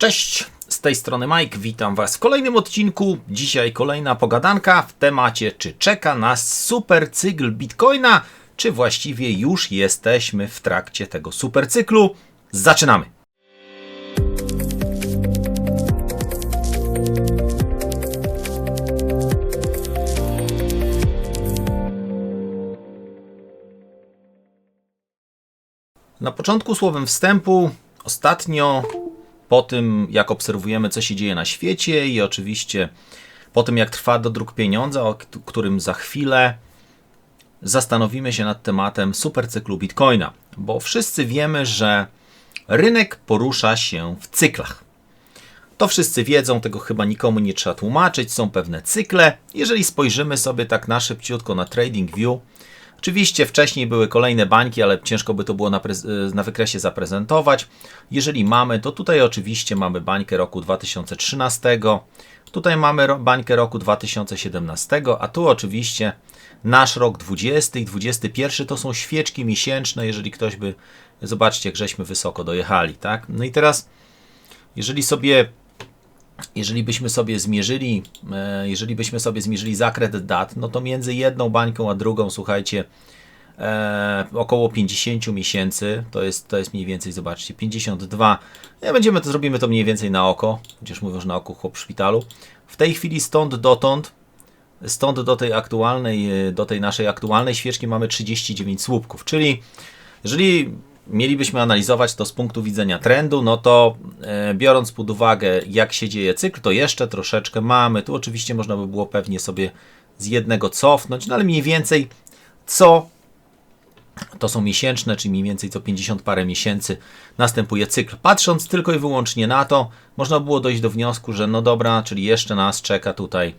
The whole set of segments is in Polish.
Cześć, z tej strony Mike, witam Was w kolejnym odcinku. Dzisiaj kolejna pogadanka w temacie, czy czeka nas super cykl Bitcoina, czy właściwie już jesteśmy w trakcie tego super cyklu. Zaczynamy! Na początku słowem wstępu, ostatnio po tym, jak obserwujemy, co się dzieje na świecie i oczywiście po tym, jak trwa dodruk pieniądza, o którym za chwilę zastanowimy się nad tematem supercyklu Bitcoina, bo wszyscy wiemy, że rynek porusza się w cyklach. To wszyscy wiedzą, tego chyba nikomu nie trzeba tłumaczyć, są pewne cykle. Jeżeli spojrzymy sobie tak na szybciutko na TradingView, Oczywiście wcześniej były kolejne bańki, ale ciężko by to było na, na, wykresie zaprezentować. Jeżeli mamy, to tutaj oczywiście mamy bańkę roku 2013, tutaj mamy bańkę roku 2017, a tu oczywiście nasz rok 20 i 21 to są świeczki miesięczne, jeżeli ktoś by, zobaczcie jak żeśmy wysoko dojechali, tak? No i teraz, jeżeli sobie jeżeli byśmy sobie zmierzyli, e, jeżeli byśmy sobie zmierzyli zakres dat, no to między jedną bańką a drugą, słuchajcie, e, około 50 miesięcy, to jest, to jest mniej więcej, zobaczcie, 52, ja będziemy to, zrobimy to mniej więcej na oko, chociaż mówią, że na oko chłop w szpitalu. W tej chwili stąd dotąd, stąd do tej aktualnej, do tej naszej aktualnej świeczki mamy 39 słupków, czyli jeżeli mielibyśmy analizować to z punktu widzenia trendu, no to e, biorąc pod uwagę, jak się dzieje cykl, to jeszcze troszeczkę mamy. Tu oczywiście można by było pewnie sobie z jednego cofnąć, no ale mniej więcej co to są miesięczne, czyli mniej więcej co 50 parę miesięcy następuje cykl. Patrząc tylko i wyłącznie na to, można było dojść do wniosku, że no dobra, czyli jeszcze nas czeka tutaj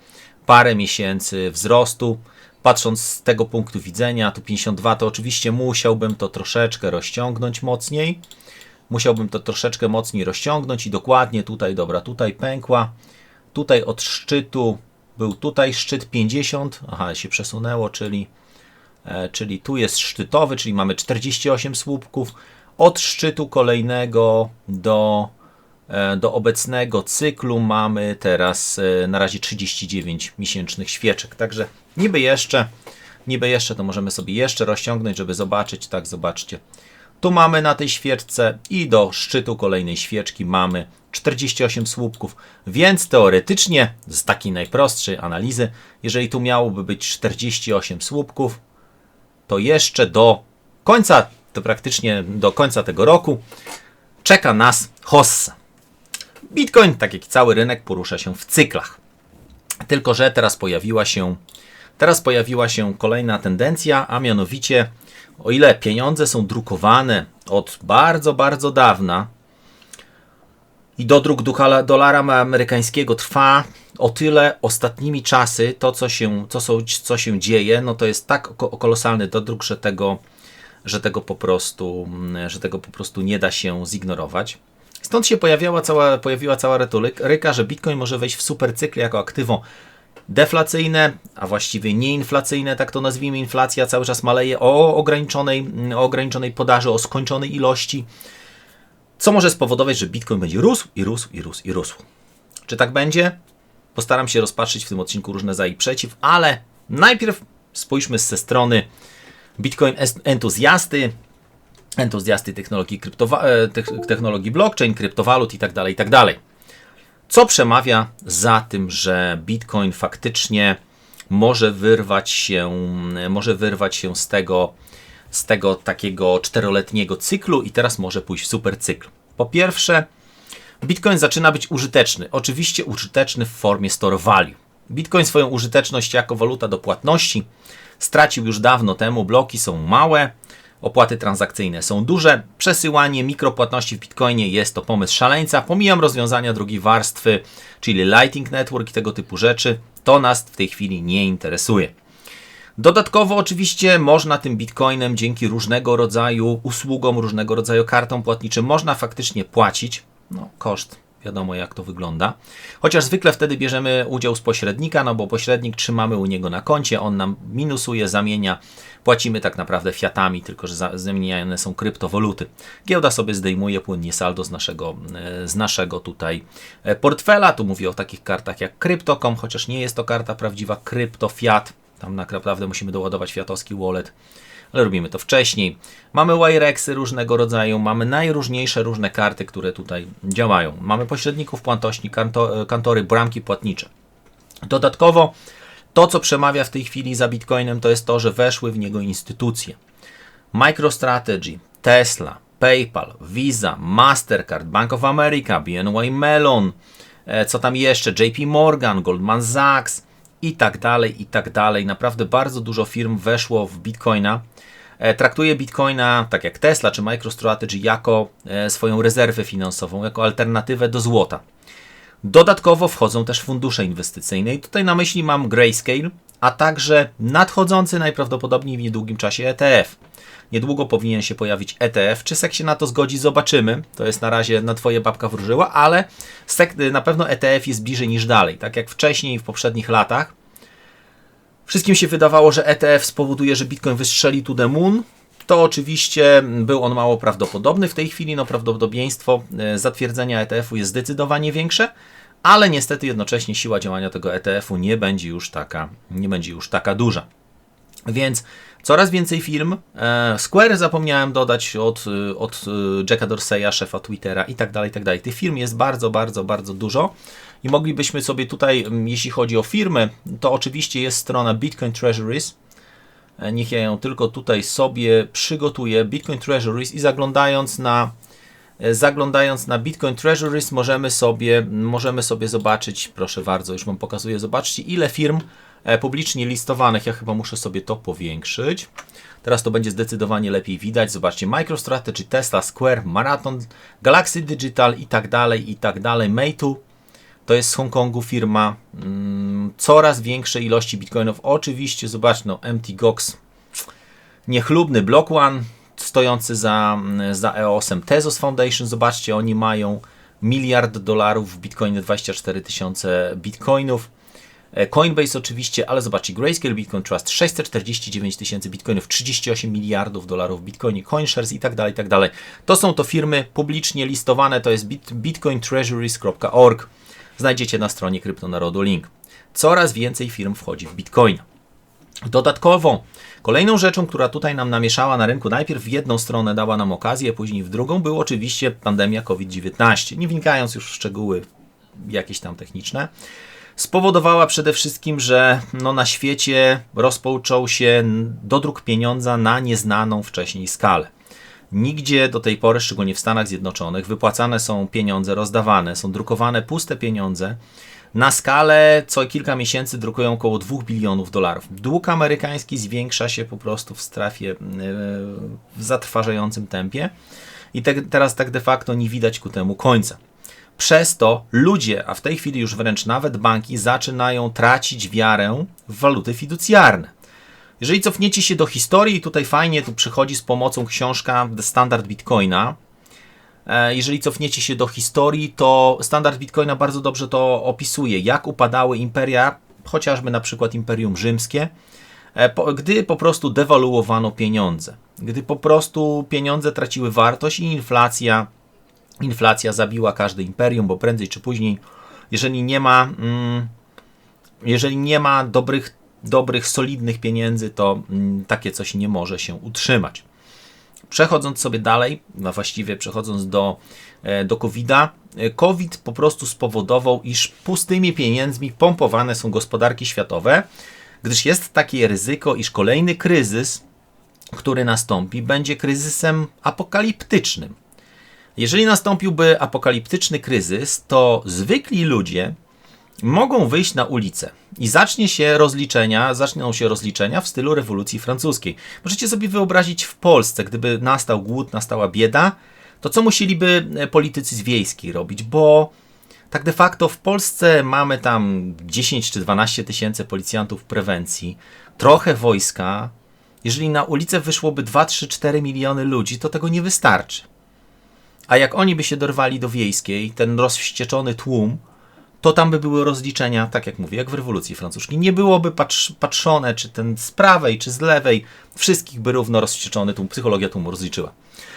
parę miesięcy wzrostu. Patrząc z tego punktu widzenia, tu 52, to oczywiście musiałbym to troszeczkę rozciągnąć mocniej. Musiałbym to troszeczkę mocniej rozciągnąć i dokładnie tutaj, dobra, tutaj pękła. Tutaj od szczytu był tutaj szczyt 50, aha, się przesunęło, czyli, e, czyli tu jest szczytowy, czyli mamy 48 słupków. Od szczytu kolejnego do do obecnego cyklu mamy teraz e, na razie 39 miesięcznych świeczek. Także niby jeszcze, niby jeszcze to możemy sobie jeszcze rozciągnąć, żeby zobaczyć. Tak, zobaczcie. Tu mamy na tej świeczce i do szczytu kolejnej świeczki mamy 48 słupków, więc teoretycznie z takiej najprostszej analizy, jeżeli tu miałoby być 48 słupków, to jeszcze do końca, to praktycznie do końca tego roku czeka nas hossa. Bitcoin, tak jak cały rynek, porusza się w cyklach. Tylko, że teraz pojawiła się, teraz pojawiła się kolejna tendencja, a mianowicie, o ile pieniądze są drukowane od bardzo, bardzo dawna i dodruk dolara amerykańskiego trwa o tyle ostatnimi czasy to, co się, co, są, co się dzieje, no to jest tak kolosalny dodruk, że tego, że tego po prostu, że tego po prostu nie da się zignorować. Stąd się pojawiała cała, pojawiła cała retoryka, że Bitcoin może wejść w supercykl jako aktywo deflacyjne, a właściwie nieinflacyjne, tak to nazwijmy. Inflacja cały czas maleje o ograniczonej, o ograniczonej podaży, o skończonej ilości, co może spowodować, że Bitcoin będzie rósł i rósł i rósł i rósł. Czy tak będzie? Postaram się rozpatrzyć w tym odcinku różne za i przeciw, ale najpierw spójrzmy ze strony Bitcoin entuzjasty, entuzjasty technologii, kryptowa- e, technologii blockchain, kryptowalut itd., tak itd. Tak Co przemawia za tym, że Bitcoin faktycznie może wyrwać się, może wyrwać się z tego, z tego takiego czteroletniego cyklu i teraz może pójść w super cykl. Po pierwsze, Bitcoin zaczyna być użyteczny. Oczywiście użyteczny w formie store value. Bitcoin swoją użyteczność jako waluta do płatności stracił już dawno temu. Bloki są małe, Opłaty transakcyjne są duże. Przesyłanie mikropłatności w Bitcoinie jest to pomysł szaleńca. Pomijam rozwiązania drugiej warstwy, czyli Lightning Network i tego typu rzeczy. To nas w tej chwili nie interesuje. Dodatkowo oczywiście można tym bitcoinem dzięki różnego rodzaju usługom, różnego rodzaju kartom płatniczym można faktycznie płacić. No, koszt Wiadomo, jak to wygląda. Chociaż zwykle wtedy bierzemy udział z pośrednika, no bo pośrednik trzymamy u niego na koncie, on nam minusuje, zamienia. Płacimy tak naprawdę fiatami, tylko że zamieniane są kryptowaluty. Giełda sobie zdejmuje płynnie saldo z naszego, e, z naszego tutaj e, portfela. Tu mówię o takich kartach jak Crypto.com, chociaż nie jest to karta prawdziwa, CryptoFiat. Tam naprawdę musimy doładować fiatowski wallet ale robimy to wcześniej. Mamy Wirexy różnego rodzaju, mamy najróżniejsze różne karty, które tutaj działają. Mamy pośredników płatności, kantory, bramki płatnicze. Dodatkowo to, co przemawia w tej chwili za Bitcoinem, to jest to, że weszły w niego instytucje. MicroStrategy, Tesla, PayPal, Visa, Mastercard, Bank of America, BNY Mellon, e, co tam jeszcze, JP Morgan, Goldman Sachs i tak dalej, i tak dalej. Naprawdę bardzo dużo firm weszło w Bitcoina. E, traktuje Bitcoina, tak jak Tesla czy MicroStrategy, jako e, swoją rezerwę finansową, jako alternatywę do złota. Dodatkowo wchodzą też fundusze inwestycyjne i tutaj na myśli mam Grayscale, a także nadchodzący najprawdopodobniej w niedługim czasie ETF. Niedługo powinien się pojawić ETF. Czy SEC się na to zgodzi, zobaczymy. To jest na razie na Twoje babka wróżyła, ale SEC, na pewno ETF jest bliżej niż dalej. Tak jak wcześniej w poprzednich latach. Wszystkim się wydawało, że ETF spowoduje, że Bitcoin wystrzeli to the moon. To oczywiście był on mało prawdopodobny. W tej chwili no, prawdopodobieństwo e, zatwierdzenia ETF-u jest zdecydowanie większe, ale niestety jednocześnie siła działania tego ETF-u nie będzie już taka, nie będzie już taka duża. Więc coraz więcej firm. E, Square zapomniałem dodać od, od Jacka Dorseya, szefa Twittera i tak dalej, i tak dalej. Tych firm jest bardzo, bardzo, bardzo dużo. I moglibyśmy sobie tutaj, jeśli chodzi o firmy, to oczywiście jest strona Bitcoin Treasuries. E, niech ja ją tylko tutaj sobie przygotuję. Bitcoin Treasuries i zaglądając na e, zaglądając na Bitcoin Treasuries możemy sobie, możemy sobie zobaczyć, proszę bardzo, już Wam pokazuję, zobaczcie ile firm e, publicznie listowanych, ja chyba muszę sobie to powiększyć. Teraz to będzie zdecydowanie lepiej widać. Zobaczcie, MicroStrategy, Tesla, Square, Marathon, Galaxy Digital i tak dalej, i tak dalej, Meitu, to jest z Hongkongu firma. Mm, coraz większe ilości bitcoinów. Oczywiście, zobacz, no, MT Gox, niechlubny Block One, stojący za, za EOS-em Tezos Foundation. Zobaczcie, oni mają miliard dolarów w bitcoinie, 24 tysiące bitcoinów. E, Coinbase oczywiście, ale zobaczcie, Grayscale Bitcoin Trust 649 tysięcy bitcoinów, 38 miliardów dolarów w bitcoinie, CoinShares i tak dalej, i tak dalej. To są to firmy publicznie listowane, to jest bitcointreasuries.org znajdziecie na stronie Kryptonarodu link. Coraz więcej firm wchodzi w Bitcoina. Dodatkowo, kolejną rzeczą, która tutaj nam namieszała na rynku, najpierw w jedną stronę dała nam okazję, później w drugą, był oczywiście pandemia COVID-19. Nie wnikając już w szczegóły jakieś tam techniczne, spowodowała przede wszystkim, że no na świecie rozpoczął się dodruk pieniądza na nieznaną wcześniej skalę. Nigdzie do tej pory, szczególnie w Stanach Zjednoczonych, wypłacane są pieniądze, rozdawane, są drukowane puste pieniądze. Na skalę co kilka miesięcy drukują około 2 bilionów dolarów. Dług amerykański zwiększa się po prostu w strefie e, w zatrważającym tempie i te, teraz tak de facto nie widać ku temu końca. Przez to ludzie, a w tej chwili już wręcz nawet banki, zaczynają tracić wiarę w waluty fiducjarne. Jeżeli cofniecie się do historii, tutaj fajnie tu przychodzi z pomocą książka The Standard Bitcoina. E, jeżeli cofniecie się do historii, to Standard Bitcoina bardzo dobrze to opisuje, jak upadały imperia, chociażby na przykład Imperium Rzymskie, e, gdy po prostu dewaluowano pieniądze. Gdy po prostu pieniądze traciły wartość i inflacja, inflacja zabiła każde imperium, bo prędzej czy później, jeżeli nie ma, mm, jeżeli nie ma dobrych dobrych, solidnych pieniędzy, to mm, takie coś nie może się utrzymać. Przechodząc sobie dalej, a właściwie przechodząc do, e, do COVID-a, e, COVID po prostu spowodował, iż pustymi pieniędzmi pompowane są gospodarki światowe, gdyż jest takie ryzyko, iż kolejny kryzys, który nastąpi, będzie kryzysem apokaliptycznym. Jeżeli nastąpiłby apokaliptyczny kryzys, to zwykli ludzie mogą wyjść na ulicę i zacznie się rozliczenia, zaczną się rozliczenia w stylu rewolucji francuskiej. Możecie sobie wyobrazić w Polsce, gdyby nastał głód, nastała bieda, to co musieliby e, politycy z wiejskiej robić, bo tak de facto w Polsce mamy tam 10 czy 12 tysięcy policjantów prewencji, trochę wojska. Jeżeli na ulicę wyszłoby 2, 3, 4 miliony ludzi, to tego nie wystarczy. A jak oni by się dorwali do wiejskiej, ten rozwścieczony tłum, to tam by były rozliczenia, tak jak mówię, jak w rewolucji francuskiej. Nie byłoby patrz, patrzone, czy ten z prawej, czy z lewej, wszystkich by równo rozwścieczony tłum, psychologia tłumu rozliczyła.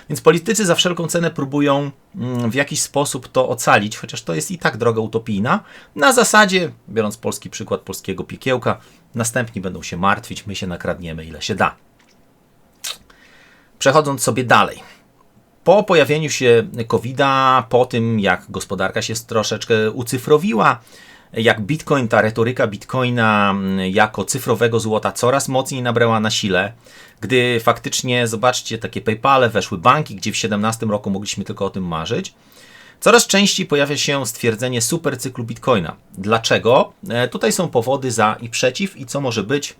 Więc politycy za wszelką cenę próbują mm, w jakiś sposób to ocalić, chociaż to jest i tak droga utopijna. Na zasadzie, biorąc polski przykład polskiego piekiełka, następni będą się martwić, my się nakradniemy ile się da. Przechodząc sobie dalej. Po pojawieniu się COVID-a, po tym jak gospodarka się troszeczkę ucyfrowiła, jak Bitcoin, ta retoryka Bitcoina mm, jako cyfrowego złota coraz mocniej nabrała na sile, gdy faktycznie, zobaczcie, takie PayPale weszły banki, gdzie w 2017 roku mogliśmy tylko o tym marzyć, coraz częściej pojawia się stwierdzenie supercyklu Bitcoina. Dlaczego? E, tutaj są powody za i przeciw i co może być,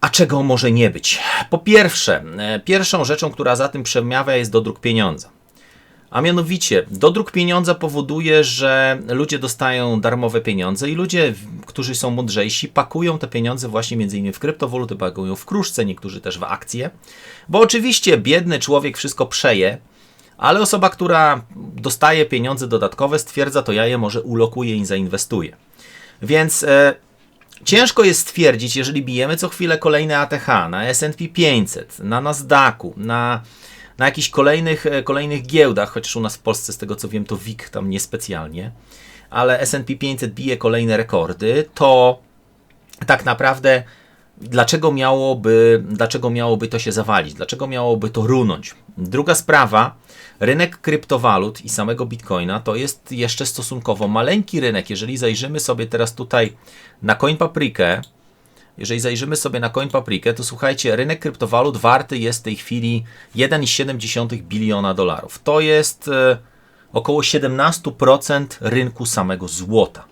a czego może nie być. Po pierwsze, e, pierwszą rzeczą, która za tym przemawia jest dodruk pieniądza. A mianowicie, dodruk pieniądza powoduje, że ludzie dostają darmowe pieniądze i ludzie, którzy są mądrzejsi, pakują te pieniądze właśnie między innymi w kryptowaluty, pakują w kruszce, niektórzy też w akcje. Bo oczywiście biedny człowiek wszystko przeje, ale osoba, która dostaje pieniądze dodatkowe, stwierdza, to ja je może ulokuję i zainwestuję. Więc e, ciężko jest stwierdzić, jeżeli bijemy co chwilę kolejne ATH na S&P 500, na Nasdaqu, na na jakichś kolejnych, e, kolejnych giełdach, chociaż u nas w Polsce z tego co wiem to WIG tam niespecjalnie, ale S&P 500 bije kolejne rekordy, to tak naprawdę dlaczego miałoby, dlaczego miałoby to się zawalić, dlaczego miałoby to runąć. Druga sprawa, rynek kryptowalut i samego bitcoina to jest jeszcze stosunkowo maleńki rynek. Jeżeli zajrzymy sobie teraz tutaj na CoinPaprikę, jeżeli zajrzymy sobie na CoinPaprikę, to słuchajcie, rynek kryptowalut warty jest w tej chwili 1,7 biliona dolarów. To jest e, około 17% rynku samego złota.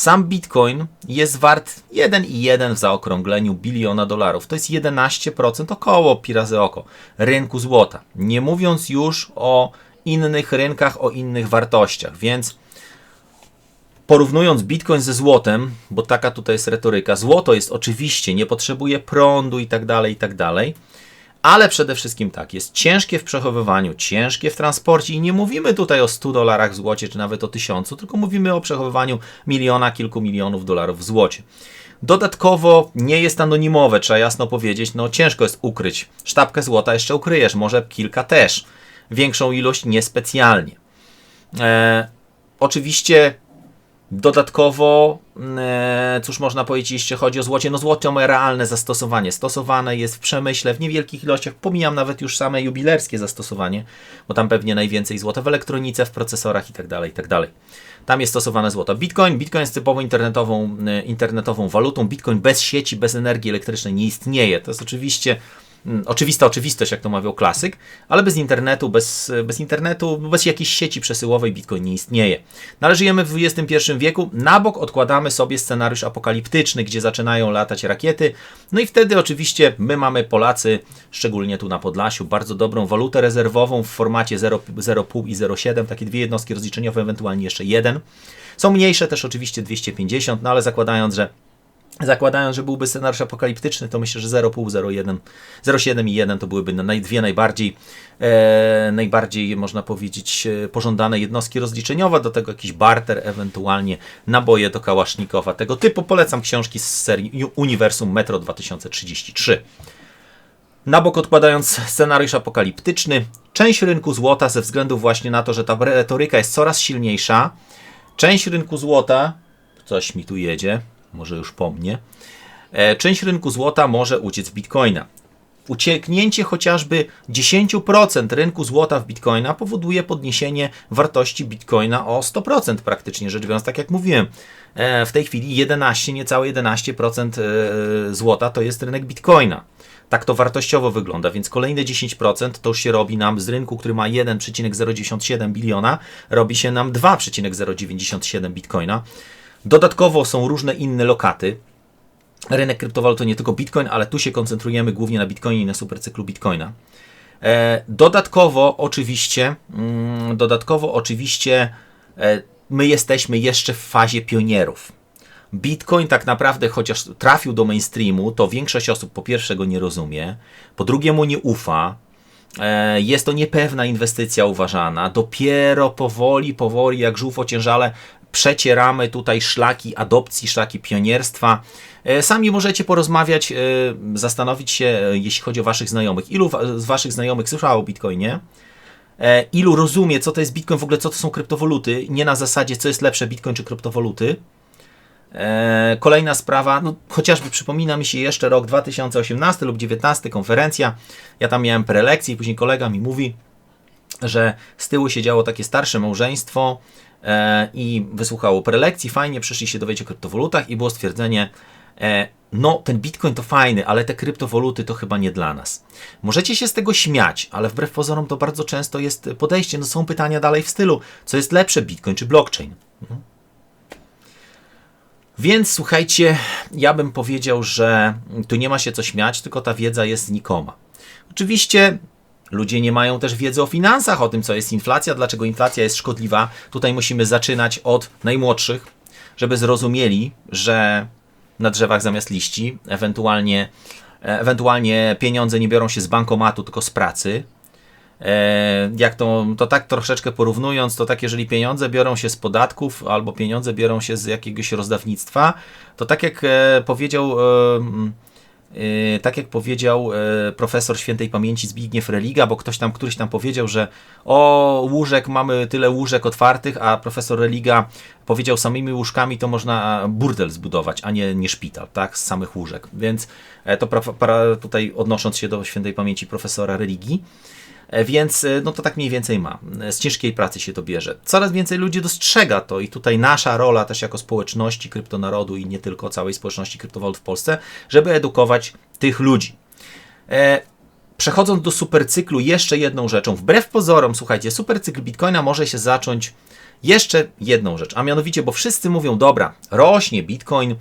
Sam Bitcoin jest wart 1,1 w zaokrągleniu biliona dolarów. To jest 11% około pi razy oko rynku złota. Nie mówiąc już o innych rynkach, o innych wartościach. Więc porównując Bitcoin ze złotem, bo taka tutaj jest retoryka, złoto jest oczywiście, nie potrzebuje prądu i tak dalej, i tak dalej, ale przede wszystkim tak, jest ciężkie w przechowywaniu, ciężkie w transporcie i nie mówimy tutaj o 100 dolarach w złocie, czy nawet o 1000, tylko mówimy o przechowywaniu miliona, kilku milionów dolarów w złocie. Dodatkowo nie jest anonimowe, trzeba jasno powiedzieć, no ciężko jest ukryć. Sztabkę złota jeszcze ukryjesz, może kilka też. Większą ilość niespecjalnie. Eee, oczywiście Dodatkowo, mm, e, cóż można powiedzieć, jeśli chodzi o złocie, no złoto ma realne zastosowanie. Stosowane jest w przemyśle w niewielkich ilościach. Pomijam nawet już same jubilerskie zastosowanie, bo tam pewnie najwięcej złota w elektronice, w procesorach itd. Tak itd. Tak tam jest stosowane złoto. Bitcoin, Bitcoin jest typowo internetową, e, internetową walutą. Bitcoin bez sieci, bez energii elektrycznej nie istnieje. To jest oczywiście oczywista oczywistość, jak to mawiał klasyk, ale bez internetu, bez, bez internetu, bez jakiejś sieci przesyłowej Bitcoin nie istnieje. No ale żyjemy w XXI wieku, na bok odkładamy sobie scenariusz apokaliptyczny, gdzie zaczynają latać rakiety, no i wtedy oczywiście my mamy Polacy, szczególnie tu na Podlasiu, bardzo dobrą walutę rezerwową w formacie 0,5 i 0,7, takie dwie jednostki rozliczeniowe, ewentualnie jeszcze jeden. Są mniejsze też oczywiście 250, no ale zakładając, że Zakładając, że byłby scenariusz apokaliptyczny, to myślę, że 0,5, 0,1, 0,7 i 1 to byłyby naj, dwie najbardziej, e, najbardziej, można powiedzieć, e, pożądane jednostki rozliczeniowe. Do tego jakiś barter, ewentualnie naboje do Kałasznikowa. Tego typu polecam książki z serii Uniwersum Metro 2033. Na bok odkładając scenariusz apokaliptyczny, część rynku złota ze względu właśnie na to, że ta retoryka jest coraz silniejsza, część rynku złota, coś mi tu jedzie, może już po mnie, e, część rynku złota może uciec w bitcoina. Ucieknięcie chociażby 10% rynku złota w bitcoina powoduje podniesienie wartości bitcoina o 100% praktycznie rzecz biorąc, tak jak mówiłem. E, w tej chwili 11, niecałe 11% e, złota to jest rynek bitcoina. Tak to wartościowo wygląda, więc kolejne 10% to już się robi nam z rynku, który ma 1,097 biliona, robi się nam 2,097 bitcoina. Dodatkowo są różne inne lokaty. Rynek kryptowalut to nie tylko Bitcoin, ale tu się koncentrujemy głównie na Bitcoinie i na supercyklu Bitcoina. E, dodatkowo oczywiście, mm, dodatkowo oczywiście e, my jesteśmy jeszcze w fazie pionierów. Bitcoin tak naprawdę, chociaż trafił do mainstreamu, to większość osób po pierwsze go nie rozumie, po drugie mu nie ufa, E, jest to niepewna inwestycja uważana. Dopiero powoli, powoli, jak żółw ociężale, przecieramy tutaj szlaki adopcji, szlaki pionierstwa. E, sami możecie porozmawiać, e, zastanowić się, jeśli chodzi o Waszych znajomych. Ilu z Waszych znajomych słyszało o Bitcoinie? Ilu rozumie, co to jest Bitcoin, w ogóle co to są kryptowoluty? Nie na zasadzie, co jest lepsze, Bitcoin czy kryptowoluty. Kolejna sprawa, no, chociażby przypomina mi się jeszcze rok 2018 lub 2019, konferencja. Ja tam miałem prelekcję i później kolega mi mówi, że z tyłu siedziało takie starsze małżeństwo e, i wysłuchało prelekcji, fajnie, przyszli się dowiedzieć o kryptowalutach i było stwierdzenie, e, no ten bitcoin to fajny, ale te kryptowoluty to chyba nie dla nas. Możecie się z tego śmiać, ale wbrew pozorom to bardzo często jest podejście, no są pytania dalej w stylu, co jest lepsze, bitcoin czy blockchain? Mhm. Więc słuchajcie, ja bym powiedział, że tu nie ma się co śmiać, tylko ta wiedza jest znikoma. Oczywiście ludzie nie mają też wiedzy o finansach, o tym, co jest inflacja, dlaczego inflacja jest szkodliwa. Tutaj musimy zaczynać od najmłodszych, żeby zrozumieli, że na drzewach zamiast liści, ewentualnie, ewentualnie pieniądze nie biorą się z bankomatu, tylko z pracy. E, jak to, to tak troszeczkę porównując, to tak jeżeli pieniądze biorą się z podatków albo pieniądze biorą się z jakiegoś rozdawnictwa, to tak jak e, powiedział e, tak jak powiedział profesor świętej pamięci Zbigniew Religa, bo ktoś tam, któryś tam powiedział, że o łóżek mamy tyle łóżek otwartych, a profesor Religa powiedział samymi łóżkami to można burdel zbudować, a nie, nie szpital, tak, z samych łóżek. Więc to pra, pra, tutaj odnosząc się do świętej pamięci profesora Religii, E, więc e, no to tak mniej więcej ma. E, z ciężkiej pracy się to bierze. Coraz więcej ludzi dostrzega to i tutaj nasza rola też jako społeczności kryptonarodu i nie tylko całej społeczności kryptowalut w Polsce, żeby edukować tych ludzi. Przechodząc do supercyklu, jeszcze jedną rzeczą. Wbrew pozorom, słuchajcie, supercykl Bitcoina może się zacząć jeszcze jedną rzecz, a mianowicie, bo wszyscy mówią, dobra, rośnie Bitcoin,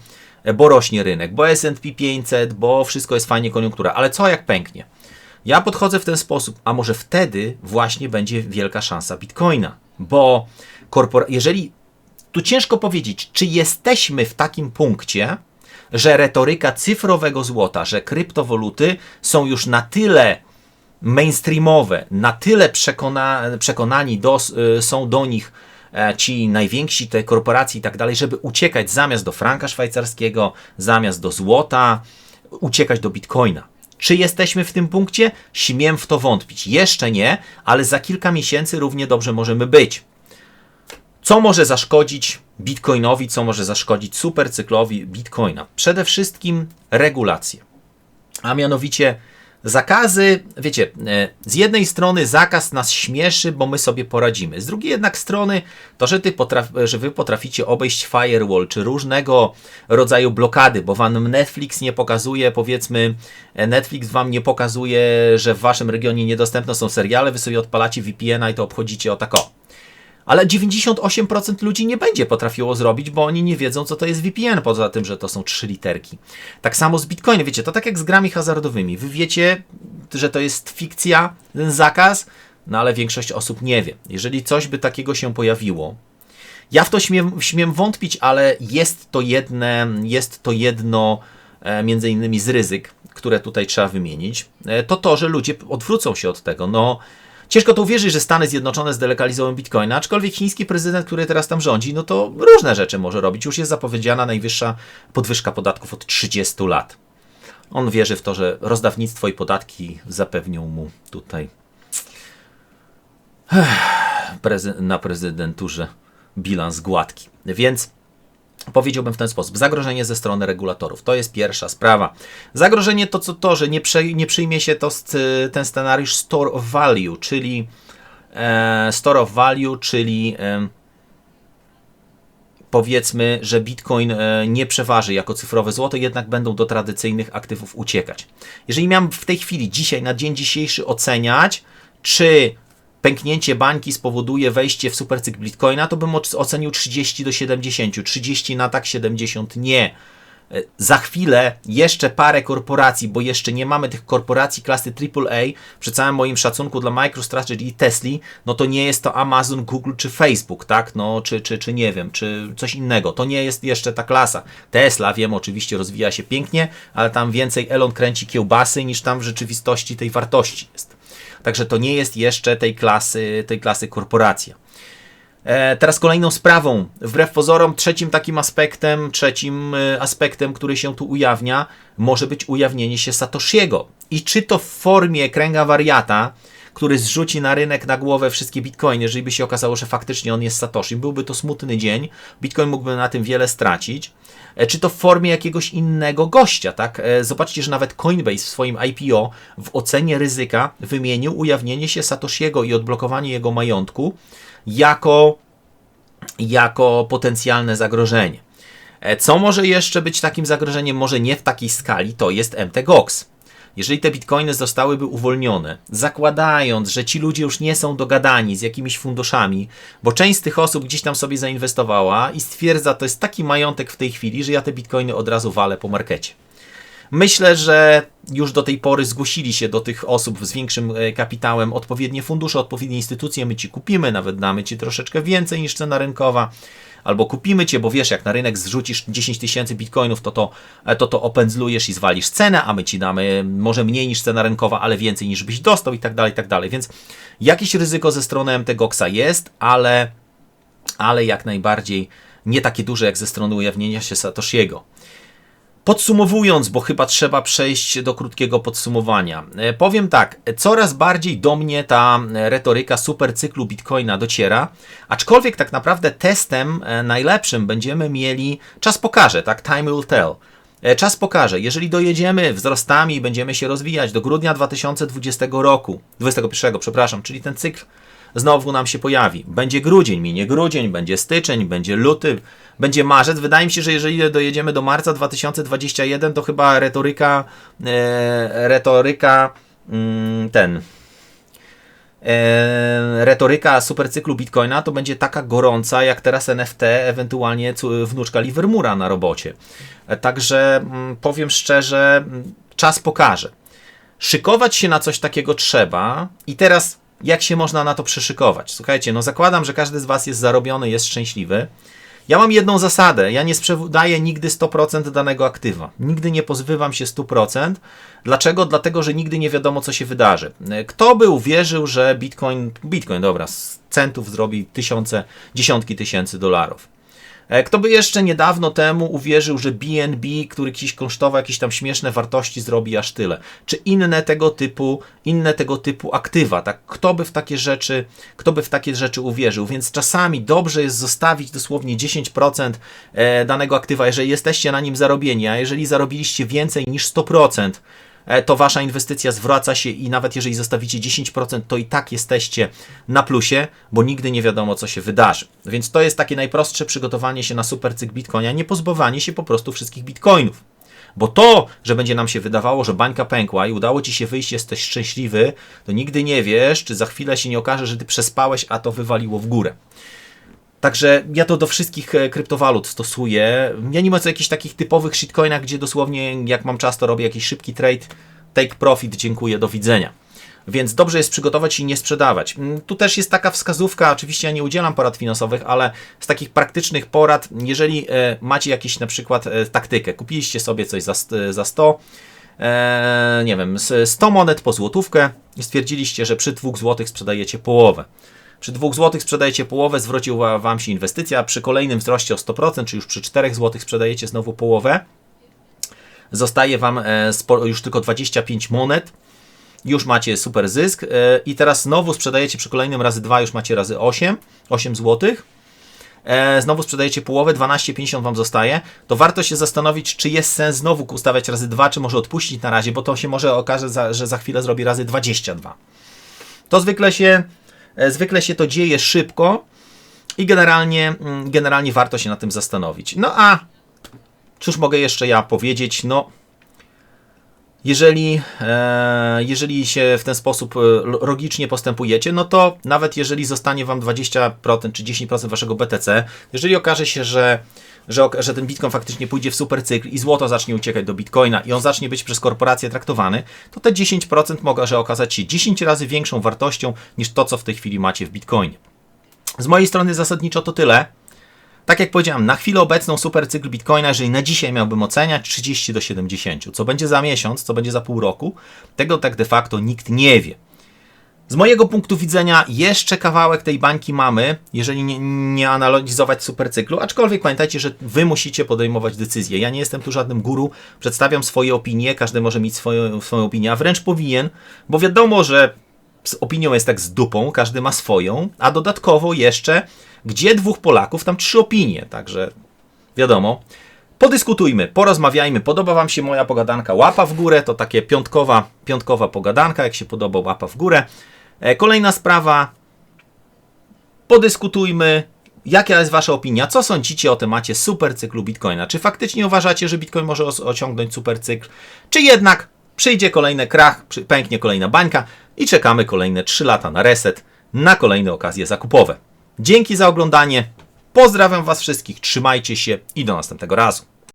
bo rośnie rynek, bo S&P 500, bo wszystko jest fajnie, koniunktura, ale co jak pęknie? Ja podchodzę w ten sposób, a może wtedy właśnie będzie wielka szansa Bitcoina, bo korpora- jeżeli tu ciężko powiedzieć, czy jesteśmy w takim punkcie, że retoryka cyfrowego złota, że kryptowaluty są już na tyle mainstreamowe, na tyle przekona, przekonani do, y, są do nich e, ci najwięksi, te korporacje i tak dalej, żeby uciekać zamiast do franka szwajcarskiego, zamiast do złota, uciekać do bitcoina. Czy jesteśmy w tym punkcie? Śmiem w to wątpić. Jeszcze nie, ale za kilka miesięcy równie dobrze możemy być. Co może zaszkodzić Bitcoinowi, co może zaszkodzić supercyklowi Bitcoina? Przede wszystkim regulacje. A mianowicie Zakazy, wiecie, e, z jednej strony zakaz nas śmieszy, bo my sobie poradzimy. Z drugiej jednak strony to, że, ty że wy potraficie obejść firewall czy różnego rodzaju blokady, bo wam Netflix nie pokazuje, powiedzmy, e, Netflix wam nie pokazuje, że w waszym regionie niedostępne są seriale, wy sobie odpalacie VPN-a i to obchodzicie o tak o ale 98% ludzi nie będzie potrafiło zrobić, bo oni nie wiedzą, co to jest VPN, poza tym, że to są trzy literki. Tak samo z Bitcoinem, wiecie, to tak jak z grami hazardowymi. Wy wiecie, że to jest fikcja, ten zakaz, no ale większość osób nie wie. Jeżeli coś by takiego się pojawiło, ja w to śmiem, śmiem wątpić, ale jest to jedne, jest to jedno e, między innymi z ryzyk, które tutaj trzeba wymienić, e, to to, że ludzie odwrócą się od tego. No, Ciężko to uwierzyć, że Stany Zjednoczone zdelegalizują bitcoina, aczkolwiek chiński prezydent, który teraz tam rządzi, no to różne rzeczy może robić. Już jest zapowiedziana najwyższa podwyżka podatków od 30 lat. On wierzy w to, że rozdawnictwo i podatki zapewnią mu tutaj na prezydenturze bilans gładki. Więc Powiedziałbym w ten sposób. Zagrożenie ze strony regulatorów. To jest pierwsza sprawa. Zagrożenie to co to, że nie, prze, nie przyjmie się to ten scenariusz store of value, czyli e, store of value, czyli e, powiedzmy, że Bitcoin e, nie przeważy jako cyfrowe złoto, jednak będą do tradycyjnych aktywów uciekać. Jeżeli miałem w tej chwili, dzisiaj, na dzień dzisiejszy oceniać, czy pęknięcie bańki spowoduje wejście w supercykl Bitcoina, to bym ocenił 30 do 70. 30 na tak, 70 nie. E, za chwilę jeszcze parę korporacji, bo jeszcze nie mamy tych korporacji klasy AAA, przy całym moim szacunku dla MicroStrategy i Tesla, no to nie jest to Amazon, Google czy Facebook, tak? No, czy, czy, czy nie wiem, czy coś innego. To nie jest jeszcze ta klasa. Tesla, wiem, oczywiście rozwija się pięknie, ale tam więcej Elon kręci kiełbasy niż tam w rzeczywistości tej wartości jest. Także to nie jest jeszcze tej klasy, tej klasy korporacja. E, teraz kolejną sprawą, wbrew pozorom, trzecim takim aspektem, trzecim e, aspektem, który się tu ujawnia, może być ujawnienie się Satoshiego. I czy to w formie kręga wariata, który zrzuci na rynek na głowę wszystkie bitcoiny, jeżeli by się okazało, że faktycznie on jest Satoshi. Byłby to smutny dzień, bitcoin mógłby na tym wiele stracić. E, czy to w formie jakiegoś innego gościa, tak? Zobaczcie, że nawet Coinbase w swoim IPO w ocenie ryzyka wymienił ujawnienie się Satoshiego i odblokowanie jego majątku jako, jako potencjalne zagrożenie. E, co może jeszcze być takim zagrożeniem, może nie w takiej skali, to jest MTGOX. Jeżeli te bitcoiny zostałyby uwolnione, zakładając, że ci ludzie już nie są dogadani z jakimiś funduszami, bo część z tych osób gdzieś tam sobie zainwestowała i stwierdza, to jest taki majątek w tej chwili, że ja te bitcoiny od razu walę po markecie. Myślę, że już do tej pory zgłosili się do tych osób z większym e, kapitałem odpowiednie fundusze, odpowiednie instytucje. My ci kupimy, nawet damy ci troszeczkę więcej niż cena rynkowa. Albo kupimy cię, bo wiesz, jak na rynek zrzucisz 10 tysięcy bitcoinów, to to, e, to to opędzlujesz i zwalisz cenę, a my ci damy może mniej niż cena rynkowa, ale więcej niż byś dostał i tak dalej, i tak dalej. Więc jakieś ryzyko ze strony MTGOXa jest, ale, ale jak najbardziej nie takie duże jak ze strony ujawnienia się Satoshiego. Podsumowując, bo chyba trzeba przejść do krótkiego podsumowania. E, powiem tak, coraz bardziej do mnie ta retoryka supercyklu Bitcoina dociera, aczkolwiek tak naprawdę testem e, najlepszym będziemy mieli, czas pokaże, tak, time will tell. E, czas pokaże, jeżeli dojedziemy wzrostami i będziemy się rozwijać do grudnia 2020 roku, 21, przepraszam, czyli ten cykl znowu nam się pojawi. Będzie grudzień, minie grudzień, będzie styczeń, będzie luty, będzie marzec. Wydaje mi się, że jeżeli dojedziemy do marca 2021, to chyba retoryka, e, retoryka mm, ten e, retoryka supercyklu Bitcoina to będzie taka gorąca jak teraz NFT, ewentualnie wnuczka Livermura na robocie. E, także mm, powiem szczerze, mm, czas pokaże. Szykować się na coś takiego trzeba i teraz jak się można na to przeszykować? Słuchajcie, no zakładam, że każdy z Was jest zarobiony, jest szczęśliwy. Ja mam jedną zasadę. Ja nie sprzedaję nigdy 100% danego aktywa. Nigdy nie pozbywam się 100%. Dlaczego? Dlatego, że nigdy nie wiadomo, co się wydarzy. Kto by uwierzył, że Bitcoin, Bitcoin, dobra, z centów zrobi tysiące, dziesiątki tysięcy dolarów. E, kto by jeszcze niedawno temu uwierzył, że BNB, który gdzieś kosztował jakieś tam śmieszne wartości, zrobi aż tyle? Czy inne tego typu, inne tego typu aktywa, tak? Kto by w takie rzeczy, kto by w takie rzeczy uwierzył? Więc czasami dobrze jest zostawić dosłownie 10% e, danego aktywa, jeżeli jesteście na nim zarobieni, a jeżeli zarobiliście więcej niż 100%, E, to wasza inwestycja zwraca się i nawet jeżeli zostawicie 10%, to i tak jesteście na plusie, bo nigdy nie wiadomo, co się wydarzy. Więc to jest takie najprostsze przygotowanie się na supercykl Bitcoina, nie pozbywanie się po prostu wszystkich Bitcoinów. Bo to, że będzie nam się wydawało, że bańka pękła i udało ci się wyjść, jesteś szczęśliwy, to nigdy nie wiesz, czy za chwilę się nie okaże, że ty przespałeś, a to wywaliło w górę. Także ja to do wszystkich e, kryptowalut stosuję. Ja nie ma co jakichś takich typowych shitcoinach, gdzie dosłownie jak mam czas, to robię jakiś szybki trade, take profit, dziękuję, do widzenia. Więc dobrze jest przygotować i nie sprzedawać. Mm, tu też jest taka wskazówka, oczywiście ja nie udzielam porad finansowych, ale z takich praktycznych porad, jeżeli e, macie jakieś na przykład e, taktykę, kupiliście sobie coś za, za 100, nie wiem, 100 monet po złotówkę i stwierdziliście, że przy 2 złotych sprzedajecie połowę. Przy 2 zł sprzedajecie połowę, zwróciła Wam się inwestycja, przy kolejnym wzroście o 100%, czy już przy 4 zł sprzedajecie znowu połowę, zostaje Wam e, już tylko 25 monet, już macie super zysk e, i teraz znowu sprzedajecie przy kolejnym razy 2, już macie razy 8, 8 zł. Znowu sprzedajecie połowę, 12,50 Wam zostaje, to warto się zastanowić, czy jest sens znowu ustawiać razy 2, czy może odpuścić na razie, bo to się może okaże, że za chwilę zrobi razy 22. To zwykle się E, zwykle się to dzieje szybko i generalnie, mm, generalnie warto się na tym zastanowić. No a cóż mogę jeszcze ja powiedzieć? No, Jeżeli, e, jeżeli się w ten sposób e, lo- logicznie postępujecie, no to nawet jeżeli zostanie Wam 20% czy 10% Waszego BTC, jeżeli okaże się, że, że, że ten Bitcoin faktycznie pójdzie w supercykl i złoto zacznie uciekać do Bitcoina i on zacznie być przez korporacje traktowany, to te 10% może okazać się 10 razy większą wartością niż to, co w tej chwili macie w Bitcoinie. Z mojej strony zasadniczo to tyle. Tak jak powiedziałem, na chwilę obecną supercykl Bitcoina, jeżeli na dzisiaj miałbym oceniać 30 do 70, co będzie za miesiąc, co będzie za pół roku, tego tak de facto nikt nie wie. Z mojego punktu widzenia jeszcze kawałek tej bańki mamy, jeżeli nie, nie analizować supercyklu, aczkolwiek pamiętajcie, że wy musicie podejmować decyzje. Ja nie jestem tu żadnym guru, przedstawiam swoje opinie, każdy może mieć swoją, swoją opinię, a wręcz powinien, bo wiadomo, że z opinią jest tak z dupą, każdy ma swoją, a dodatkowo jeszcze, gdzie dwóch Polaków, tam trzy opinie, także wiadomo. Podyskutujmy, porozmawiajmy. Podoba Wam się moja pogadanka? Łapa w górę to takie piątkowa, piątkowa pogadanka. Jak się podoba, łapa w górę. E, Kolejna sprawa. Podyskutujmy. Jaka jest Wasza opinia? Co sądzicie o temacie supercyklu Bitcoina? Czy faktycznie uważacie, że Bitcoin może os- osiągnąć supercykl? Czy jednak przyjdzie kolejny krach, pęknie kolejna bańka i czekamy kolejne 3 lata na reset, na kolejne okazje zakupowe? Dzięki za oglądanie. Pozdrawiam Was wszystkich, trzymajcie się i do następnego razu.